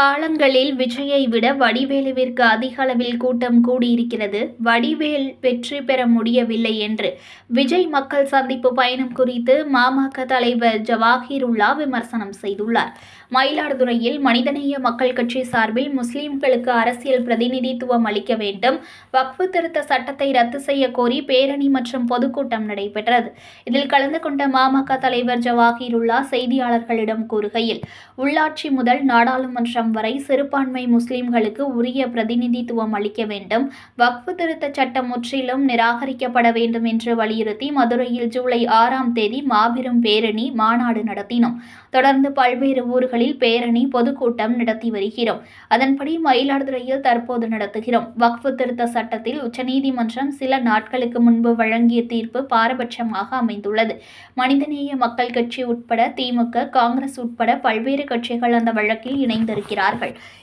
காலங்களில் விஜயை விட வடிவேலுவிற்கு அதிக அளவில் கூட்டம் கூடியிருக்கிறது. வடிவேல் வெற்றி பெற முடியவில்லை என்று விஜய் மக்கள் சந்திப்பு பயணம் குறித்து மாமக தலைவர் ஜவாஹிருல்லா விமர்சனம் செய்துள்ளார். மயிலாடுதுறையில் மனிதநேய மக்கள் கட்சி சார்பில் முஸ்லிம்களுக்கு அரசியல் பிரதிநிதித்துவம் அளிக்க வேண்டும். வக்ஃபு திருத்த சட்டத்தை ரத்து செய்ய கோரி பேரணி மற்றும் பொதுக்கூட்டம் நடைபெற்றது. இதில் கலந்து கொண்ட மாமக தலைவர் ஜவாஹிருல்லா செய்தியாளர்களிடம் கூறுகையில் உள்ளாட்சி முதல் நாடாளுமன்றம் வரை சிறுபான்மை முஸ்லிம்களுக்கு உரிய பிரதிநிதித்துவம் அளிக்க வேண்டும். வக்ஃபு திருத்த சட்டம் முற்றிலும் நிராகரிக்கப்பட வேண்டும் என்று வலியுறுத்தி மதுரையில் ஜூலை ஆறாம் தேதி மாபெரும் பேரணி மாநாடு நடத்தினோம். தொடர்ந்து பல்வேறு ஊர்களில் பேரணி பொதுக்கூட்டம் நடத்தி வருகிறோம். அதன்படி மயிலாடுதுறையில் தற்போது நடத்துகிறோம். வக்ஃபு திருத்த சட்டத்தில் உச்சநீதிமன்றம் சில நாட்களுக்கு முன்பு வழங்கிய தீர்ப்பு பாரபட்சமாக அமைந்துள்ளது. மனிதநேய மக்கள் கட்சி உட்பட திமுக காங்கிரஸ் உட்பட பல்வேறு கட்சிகள் அந்த வழக்கில் இணைந்திருக்கிறார்கள்.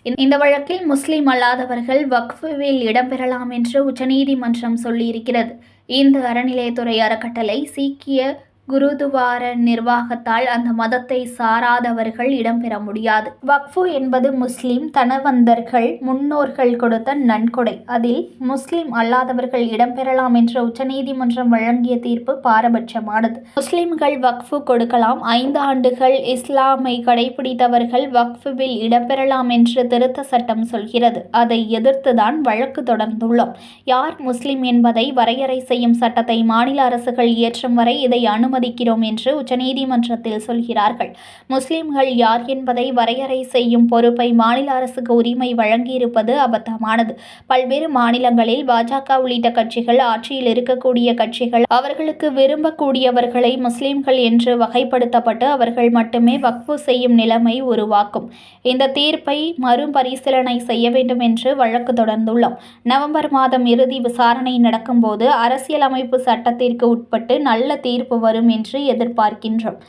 இந்த- இந்த வழக்கில் முஸ்லிம் அல்லாதவர்கள் வக்ஃபுவில் இடம்பெறலாம் என்று உச்சநீதிமன்றம் சொல்லியிருக்கிறது. இந்து அறநிலையத்துறை அறக்கட்டளை சீக்கிய குருதுவார நிர்வாகத்தால் அந்த மதத்தை சாராதவர்கள் இடம்பெற முடியாது. வக்ஃபு என்பது முஸ்லிம் தனவந்தர்கள் முன்னோர்கள் கொடுத்த நன்கொடை. அதில் முஸ்லிம் அல்லாதவர்கள் இடம்பெறலாம் என்ற உச்சநீதிமன்றம் வழங்கிய தீர்ப்பு பாரபட்சமானது. முஸ்லிம்கள் வக்ஃபு கொடுக்கலாம். ஐந்து ஆண்டுகள் இஸ்லாமை கடைபிடித்தவர்கள் வக்ஃபுவில் இடம்பெறலாம் என்று திருத்த சட்டம் சொல்கிறது. அதை எதிர்த்துதான் வழக்கு தொடர்ந்துள்ளோம். யார் முஸ்லிம் என்பதை வரையறை செய்யும் சட்டத்தை மாநில அரசுகள் இயற்றும் வரை இதை அனுமதி அனுமதிக்கிறோம் என்று உச்சநீதிமன்றத்தில் சொல்கிறார்கள். முஸ்லிம்கள் யார் என்பதை வரையறை செய்யும் பொறுப்பை மாநில அரசுக்கு உரிமை வழங்கியிருப்பது அபத்தமானது. பல்வேறு மாநிலங்களில் பாஜக உள்ளிட்ட கட்சிகள் ஆட்சியில் இருக்கக்கூடிய கட்சிகள் அவர்களுக்கு விரும்பக்கூடியவர்களை முஸ்லிம்கள் என்று வகைப்படுத்தப்பட்டு அவர்கள் மட்டுமே வக்ஃபு செய்யும் நிலைமை உருவாக்கும். இந்த தீர்ப்பை மறுபரிசீலனை செய்ய வேண்டும் என்று வழக்கு தொடர்ந்துள்ளோம். நவம்பர் மாதம் இறுதி விசாரணை நடக்கும்போது அரசியலமைப்பு சட்டத்திற்கு உட்பட்டு நல்ல தீர்ப்பு வரும் என்று எதிர்பார்க்கின்றோம்.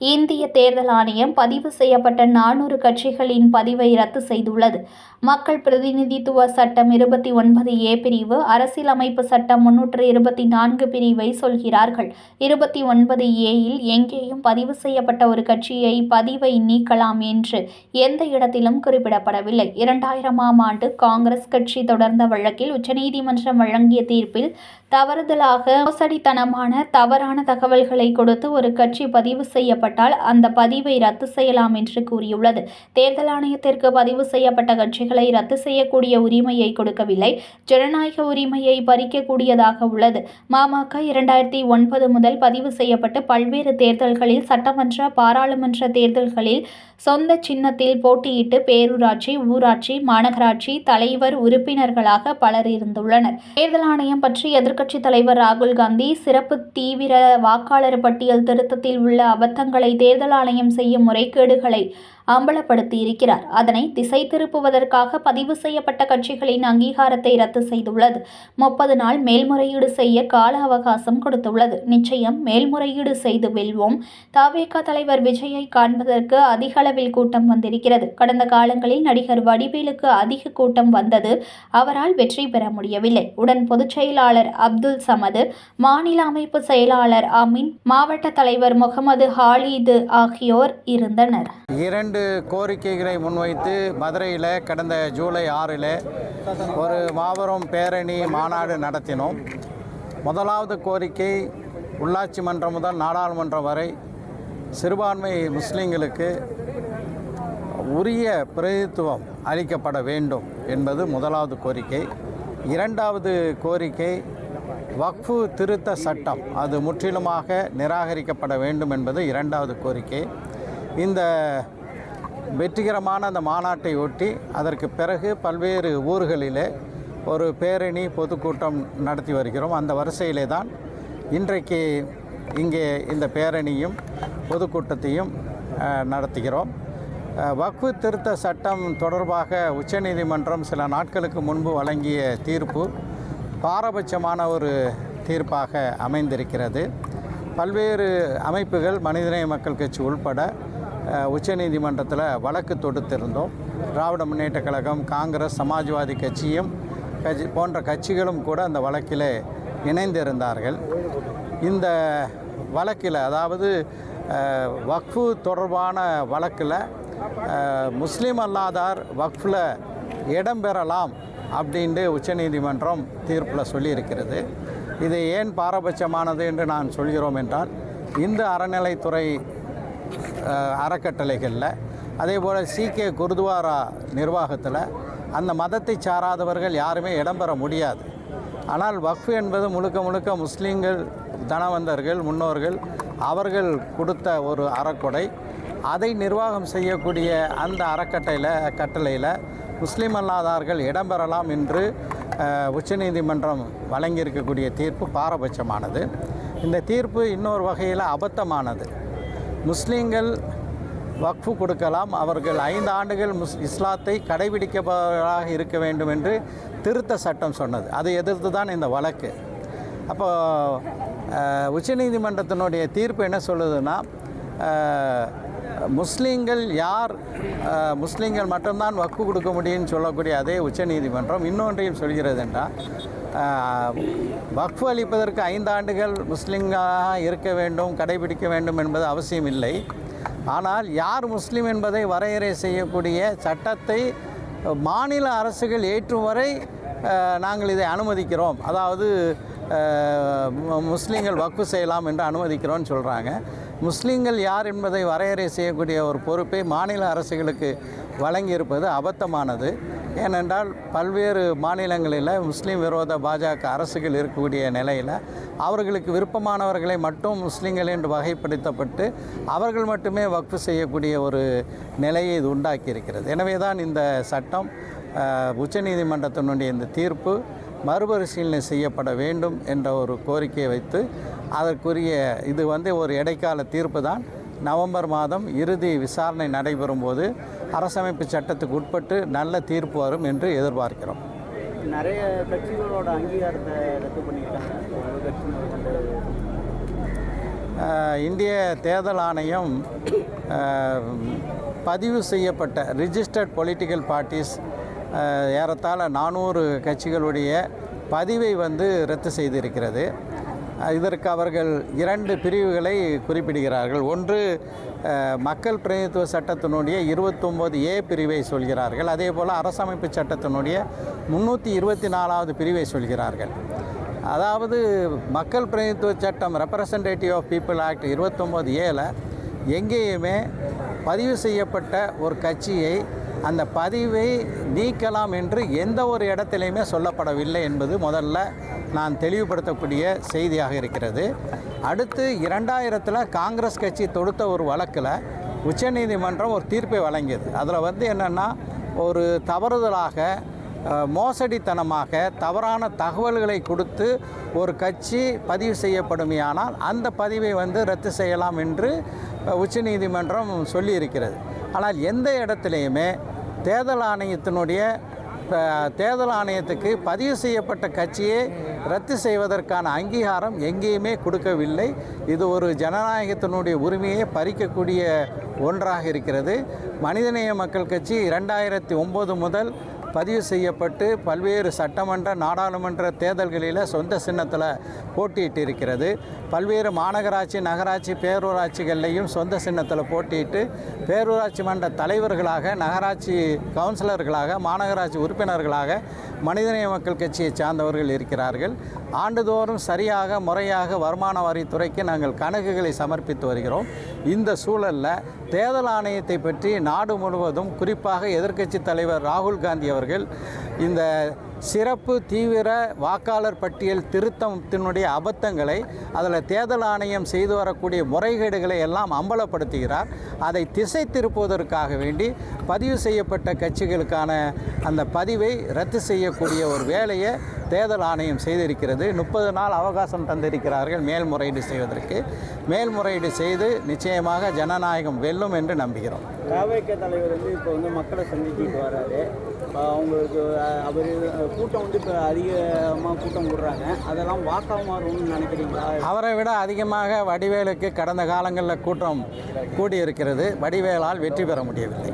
இந்திய தேர்தல் ஆணையம் பதிவு செய்யப்பட்ட நானூறு கட்சிகளின் பதிவை ரத்து செய்துள்ளது. மக்கள் பிரதிநிதித்துவ சட்டம் இருபத்தி ஒன்பது ஏ பிரிவு அரசியலமைப்பு சட்டம் முன்னூற்று இருபத்தி நான்கு பிரிவை சொல்கிறார்கள். இருபத்தி ஒன்பது ஏயில் எங்கேயும் பதிவு செய்யப்பட்ட ஒரு கட்சியை பதிவை நீக்கலாம் என்று எந்த இடத்திலும் குறிப்பிடப்படவில்லை. இரண்டாயிரமாம் ஆண்டு காங்கிரஸ் கட்சி தொடர்ந்த வழக்கில் உச்சநீதிமன்றம் வழங்கிய தீர்ப்பில் தவறுதலாக மோசடித்தனமான தவறான தகவல்களை கொடுத்து ஒரு கட்சி பதிவு செய்யப்பட்ட செய்யப்பட்டால் அந்த பதிவை ரத்து செய்யலாம் என்று கூறியுள்ளது. தேர்தல் ஆணையத்திற்கு பதிவு செய்யப்பட்ட கட்சிகளை ரத்து செய்யக்கூடிய உரிமையை கொடுக்கவில்லை. ஜனநாயக உரிமையை பறிக்கக்கூடியதாக உள்ளது. மாமக இரண்டாயிரத்தி ஒன்பது முதல் பதிவு செய்யப்பட்டு பல்வேறு தேர்தல்களில் சட்டமன்ற பாராளுமன்ற தேர்தல்களில் சொந்த சின்னத்தில் போட்டியிட்டு பேரூராட்சி ஊராட்சி மாநகராட்சி தலைவர் உறுப்பினர்களாக பலர் இருந்துள்ளனர். தேர்தல் ஆணையம் பற்றி எதிர்க்கட்சித் தலைவர் ராகுல் காந்தி சிறப்பு தீவிர வாக்காளர் பட்டியல் திருத்தத்தில் உள்ள அபத்தங்கள் தேர்தல் ஆணையம் செய்யும் முறைகேடுகளை அம்பலப்படுத்தி இருக்கிறார் அதனை திசை திருப்புவதற்காக பதிவு செய்யப்பட்ட கட்சிகளின் அங்கீகாரத்தை ரத்து செய்துள்ளது. முப்பது நாள் மேல்முறையீடு செய்ய கால அவகாசம் கொடுத்துள்ளது. நிச்சயம் மேல்முறையீடு செய்து வெல்வோம். தாவேகா தலைவர் விஜயை காண்பதற்கு அதிக அளவில் கூட்டம் வந்திருக்கிறது. கடந்த காலங்களில் நடிகர் வடிவேலுக்கு அதிக கூட்டம் வந்தது. அவரால் வெற்றி பெற முடியவில்லை. உடன் பொதுச் செயலாளர் அப்துல் சமது மாநில அமைப்பு செயலாளர் அமின் மாவட்ட தலைவர் முகமது ஹாலிது ஆகியோர் இருந்தனர். இரண்டு கோரிக்கைகளை முன்வைத்து மதுரையில் கடந்த ஜூலை ஆறில் ஒரு மாபெரும் பேரணி மாநாடு நடத்தினோம். முதலாவது கோரிக்கை உள்ளாட்சி மன்றம் முதல் நாடாளுமன்றம் வரை சிறுபான்மை முஸ்லீம்களுக்கு உரிய பிரதித்துவம் அளிக்கப்பட வேண்டும் என்பது முதலாவது கோரிக்கை. இரண்டாவது கோரிக்கை வக்ஃபு திருத்த சட்டம் அது முற்றிலுமாக நிராகரிக்கப்பட வேண்டும் என்பது இரண்டாவது கோரிக்கை. இந்த வெற்றிகரமான அந்த மாநாட்டை ஒட்டி அதற்கு பிறகு பல்வேறு ஊர்களிலே ஒரு பேரணி பொதுக்கூட்டம் நடத்தி வருகிறோம். அந்த வரிசையிலே தான் இன்றைக்கு இங்கே இந்த பேரணியும் பொதுக்கூட்டத்தையும் நடத்துகிறோம். அஹ், வக்ஃபு திருத்த சட்டம் தொடர்பாக உச்சநீதிமன்றம் சில நாட்களுக்கு முன்பு வழங்கிய தீர்ப்பு பாரபட்சமான ஒரு தீர்ப்பாக அமைந்திருக்கிறது. பல்வேறு அமைப்புகள் மனிதநேய மக்கள் கட்சி உள்பட உச்சநீதிமன்றத்தில் வழக்கு தொடுத்திருந்தோம். திராவிட முன்னேற்ற கழகம் காங்கிரஸ் சமாஜ்வாதி கட்சியும் கட்சி போன்ற கட்சிகளும் கூட அந்த வழக்கில் இணைந்திருந்தார்கள். இந்த வழக்கில் அதாவது வக்ஃபு தொடர்பான வழக்கில் முஸ்லீம் அல்லாதார் வக்ஃபில் இடம் பெறலாம் அப்படின்ட்டு உச்சநீதிமன்றம் தீர்ப்பில் சொல்லியிருக்கிறது. இது ஏன் பாரபட்சமானது என்று நான் சொல்கிறோம் என்றால் இந்து அறநிலைத்துறை அறக்கட்டளைகளில். அதே போல் சீக்கிய குருத்வாரா நிர்வாகத்தில் அந்த மதத்தை சாராதவர்கள் யாருமே இடம்பெற முடியாது. ஆனால் வக்ஃபு என்பது முழுக்க முழுக்க முஸ்லீம்கள் தனவந்தர்கள் முன்னோர்கள் அவர்கள் கொடுத்த ஒரு அறக்கொடை. அதை நிர்வாகம் செய்யக்கூடிய அந்த அறக்கட்டையில் கட்டளையில் முஸ்லீம் அல்லாதார்கள் இடம்பெறலாம் என்று உச்சநீதிமன்றம் வழங்கியிருக்கக்கூடிய தீர்ப்பு பாரபட்சமானது. இந்த தீர்ப்பு இன்னொரு வகையில் அபத்தமானது. முஸ்லீம்கள் வக்ஃபு கொடுக்கலாம். அவர்கள் ஐந்து ஆண்டுகள் முஸ் இஸ்லாத்தை கடைபிடிப்பவர்களாக இருக்க வேண்டும் என்று திருத்த சட்டம் சொன்னது. அதை எதிர்த்து தான் இந்த வழக்கு. அப்போ உச்சநீதிமன்றத்தினுடைய தீர்ப்பு என்ன சொல்லுதுன்னா முஸ்லீம்கள் யார் முஸ்லீம்கள் மட்டும்தான் வக்கு கொடுக்க முடியும்னு சொல்லக்கூடிய அதே உச்சநீதிமன்றம் இன்னொன்றையும் சொல்கிறது என்றால் வக்ஃபு அளிப்பதற்கு ஐந்து ஆண்டுகள் முஸ்லீம்களாக இருக்க வேண்டும் கடைபிடிக்க வேண்டும் என்பது அவசியம் இல்லை ஆனால் யார் முஸ்லீம் என்பதை வரையறை செய்யக்கூடிய சட்டத்தை மாநில அரசுகள் ஏற்றும் வரை நாங்கள் இதை அனுமதிக்கிறோம். அதாவது முஸ்லீம்கள் வக்ஃபு செய்யலாம் என்று அனுமதிக்கிறோம்னு சொல்கிறாங்க முஸ்லீம்கள் யார் என்பதை வரையறை செய்யக்கூடிய ஒரு பொறுப்பை மாநில அரசுகளுக்கு வழங்கியிருப்பது அபத்தமானது. ஏனென்றால் பல்வேறு மாநிலங்களில் முஸ்லீம் விரோத பாஜக அரசுகள் இருக்கக்கூடிய நிலையில் அவர்களுக்கு விருப்பமானவர்களை மட்டும் முஸ்லீம்கள் என்று வகைப்படுத்தப்பட்டு அவர்கள் மட்டுமே வக்ஃபு செய்யக்கூடிய ஒரு நிலையை இது உண்டாக்கி இருக்கிறது எனவே தான் இந்த சட்டம் உச்சநீதிமன்றத்தினுடைய இந்த தீர்ப்பு மறுபரிசீலனை செய்யப்பட வேண்டும் என்ற ஒரு கோரிக்கையை வைத்து அதற்குரிய இது வந்து ஒரு இடைக்கால தீர்ப்பு தான். நவம்பர் மாதம் இறுதி விசாரணை நடைபெறும் போது அரசமைப்பு சட்டத்துக்கு உட்பட்டு நல்ல தீர்ப்பு வரும் என்று எதிர்பார்க்கிறோம். நிறைய கட்சிகளோட அங்கீகாரத்தை ரத்து பண்ணிக்கிட்டாங்க இந்திய தேர்தல் ஆணையம் பதிவு செய்யப்பட்ட ரிஜிஸ்டர்ட் பொலிட்டிக்கல் பார்ட்டிஸ் ஏறத்தாழ நானூறு கட்சிகளுடைய பதிவை வந்து ரத்து செய்திருக்கிறது. இதற்கு அவர்கள் இரண்டு பிரிவுகளை குறிப்பிடுகிறார்கள். ஒன்று மக்கள் பிரதிநிதித்துவ சட்டத்தினுடைய இருபத்தொம்போது ஏ பிரிவை சொல்கிறார்கள். அதே போல் அரசமைப்பு சட்டத்தினுடைய முந்நூற்றி இருபத்தி நாலாவது பிரிவை சொல்கிறார்கள். அதாவது மக்கள் பிரதிநிதித்துவ சட்டம் ரெப்ரசன்டேட்டிவ் ஆஃப் பீப்புள் ஆக்ட் இருபத்தொம்போது ஏல எங்கேயுமே பதிவு செய்யப்பட்ட ஒரு கட்சியை அந்த பதிவை நீக்கலாம் என்று எந்த ஒரு இடத்திலையுமே சொல்லப்படவில்லை என்பது முதல்ல நான் தெளிவுபடுத்தக்கூடிய செய்தியாக இருக்கிறது. அடுத்து இரண்டாயிரத்தில் காங்கிரஸ் கட்சி தொடுத்த ஒரு வழக்கில் உச்சநீதிமன்றம் ஒரு தீர்ப்பை வழங்கியது. அதில் வந்து என்னென்னா ஒரு தவறுதலாக மோசடித்தனமாக தவறான தகவல்களை கொடுத்து ஒரு கட்சி பதிவு செய்யப்படுமையானால் அந்த பதிவை வந்து ரத்து செய்யலாம் என்று உச்சநீதிமன்றம் சொல்லியிருக்கிறது. ஆனால் எந்த இடத்துலையுமே தேர்தல் ஆணையத்தினுடைய தேர்தல் ஆணையத்துக்கு பதிவு செய்யப்பட்ட கட்சியை ரத்து செய்வதற்கான அங்கீகாரம் எங்கேயுமே கொடுக்கவில்லை. இது ஒரு ஜனநாயகத்தினுடைய உரிமையை பறிக்கக்கூடிய ஒன்றாக இருக்கிறது. மனிதநேய மக்கள் கட்சி இரண்டாயிரத்தி ஒம்பது முதல் பதிவு செய்யப்பட்டு பல்வேறு சட்டமன்ற நாடாளுமன்ற தேர்தல்களில் சொந்த சின்னத்தில் போட்டியிட்டு இருக்கிறது பல்வேறு மாநகராட்சி நகராட்சி பேரூராட்சிகள்லையும் சொந்த சின்னத்தில் போட்டியிட்டு பேரூராட்சி மன்ற தலைவர்களாக நகராட்சி கவுன்சிலர்களாக மாநகராட்சி உறுப்பினர்களாக மனிதநேய மக்கள் கட்சியை சார்ந்தவர்கள் இருக்கிறார்கள். ஆண்டுதோறும் சரியாக முறையாக வருமான வரித்துறைக்கு நாங்கள் கணக்குகளை சமர்ப்பித்து வருகிறோம். இந்த சூழலில் தேர்தல் ஆணையத்தை பற்றி நாடு முழுவதும் குறிப்பாக எதிர்க்கட்சி தலைவர் ராகுல் காந்தி அவர்கள் இந்த சிறப்பு தீவிர வாக்காளர் பட்டியல் திருத்தத்தினுடைய அபத்தங்களை அதில் தேர்தல் ஆணையம் செய்து வரக்கூடிய முறைகேடுகளை எல்லாம் அம்பலப்படுத்துகிறார். அதை திசை திருப்புவதற்காக வேண்டி பதிவு செய்யப்பட்ட கட்சிகளுக்கான அந்த பதிவை ரத்து செய்யக்கூடிய ஒரு வேலையை தேர்தல் ஆணையம் செய்திருக்கிறது. முப்பது நாள் அவகாசம் தந்திருக்கிறார்கள் மேல்முறையீடு செய்வதற்கு. மேல்முறையீடு செய்து நிச்சயமாக ஜனநாயகம் வெல்லும் என்று நம்புகிறோம். தாவேக்க தலைவர் வந்து இப்போ வந்து மக்களை சந்திச்சுட்டு வராரு. அவங்களுக்கு அவர் கூட்டம் வந்து இப்போ அதிகமாக கூட்டம் விடுறாங்க அதெல்லாம் வாக்காக மாறும்னு நினைக்கிறீங்களா? அவரை விட அதிகமாக வடிவேலுக்கு கடந்த காலங்களில் கூட்டம் கூடியிருக்கிறது. வடிவேலால் வெற்றி பெற முடியவில்லை.